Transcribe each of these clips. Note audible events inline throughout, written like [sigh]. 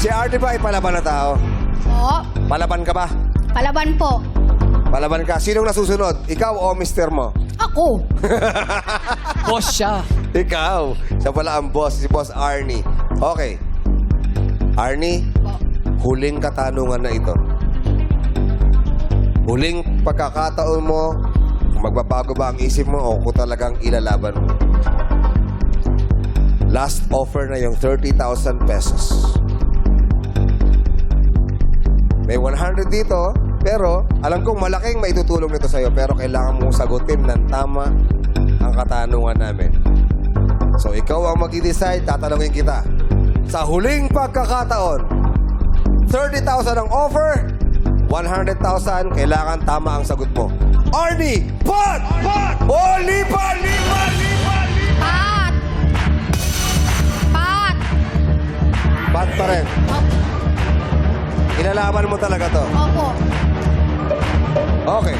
Si Arnie ba ay palaban na tao? Po. Palaban ka ba? Palaban po. Palaban ka. Sinong nasusunod? Ikaw o mister mo? Ako. [laughs] Boss siya. Ikaw. Siya pala ang boss, si Boss Arnie. Okay. Arnie, Po. huling katanungan na ito. Huling pagkakataon mo, magbabago ba ang isip mo o kung talagang ilalaban mo. Last offer na yung 30,000 pesos. May 100 dito, pero alam kong malaking maitutulong nito sa'yo, pero kailangan mong sagutin ng tama ang katanungan namin. So ikaw ang mag-decide, tatanungin kita. Sa huling pagkakataon, 30,000 ang offer, 100,000, kailangan tama ang sagot mo. Arnie! Pat! Pat! Oh, lipat! Lipat! Lipat! Pat. Pat. Pat pa rin. Opo. Ilalaban mo talaga to. Opo. Okay.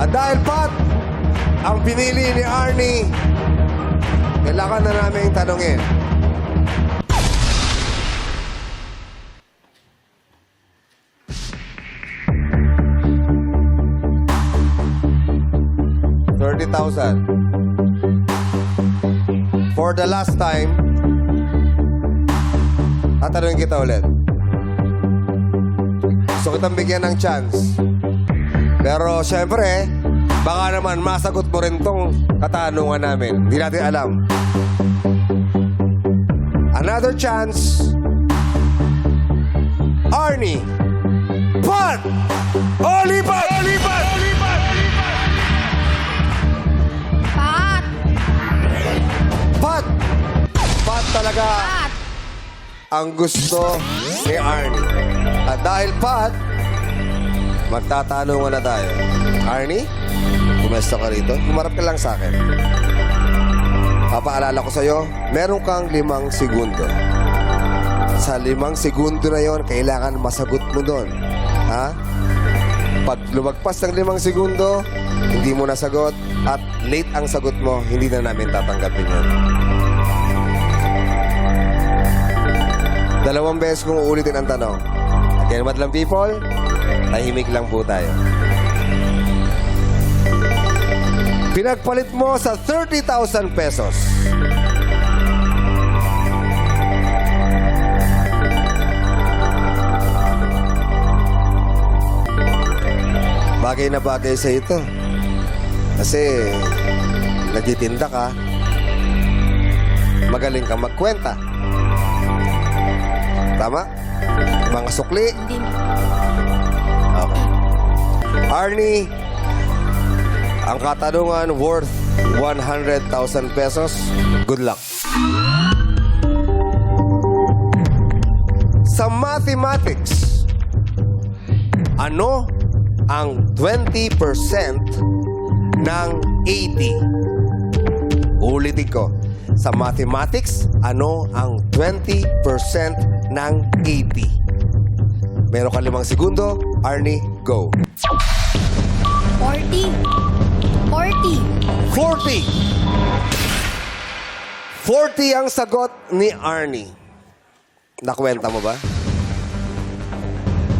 At dahil Pat, ang pinili ni Arnie, kailangan na namin tanongin. Thirty thousand. For the last time, tatanungin kita ulit. Gusto kitang bigyan ng chance. Pero syempre, baka naman masagot mo rin tong katanungan namin. Hindi natin alam. Another chance. Arnie. Pat! Olipat! Olipat! Olipat! Pat. Pat! Pat talaga Pat. ang gusto ni Arnie. At dahil Pat, magtatanungan na tayo. Arnie, kumusta ka rito? Kumarap ka lang sa akin. Papaalala ko sa'yo, meron kang limang segundo. Sa limang segundo na yon, kailangan masagot mo doon. Ha? Pag lumagpas ng limang segundo, hindi mo nasagot at late ang sagot mo, hindi na namin tatanggapin yun. Dalawang beses kong uulitin ang tanong. Again, madlang people, tahimik lang po tayo. Pinagpalit mo sa 30,000 pesos. Bagay na bagay sa ito. Kasi nagtitinda ka, magaling ka magkwenta. Tama? Mga sukli. Okay. Arnie, ang katanungan worth 100,000 pesos. Good luck. Sa mathematics, ano ang 20% ng 80? Ulitin ko. Sa mathematics, ano ang 20% ng 80? Meron ka limang segundo. Arnie, go. 40. 40. 40. 40 ang sagot ni Arnie. Nakwenta mo ba?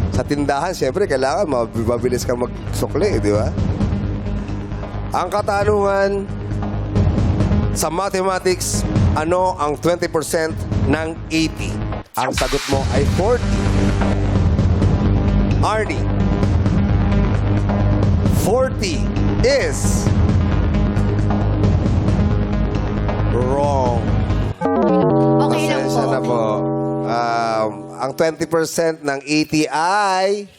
Sa tindahan, siyempre, kailangan mab- mabilis ka magsukli, di ba? Ang katanungan sa mathematics, ano ang 20% ng 80? Ang sagot mo ay 40. Arnie, 40 is wrong. Okay lang po. Pasensya na po. Um, ang 20% ng 80 ay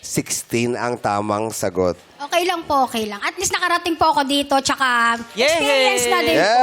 16 ang tamang sagot. Okay lang po, okay lang. At least nakarating po ako dito, tsaka Yay! experience na din. Yes!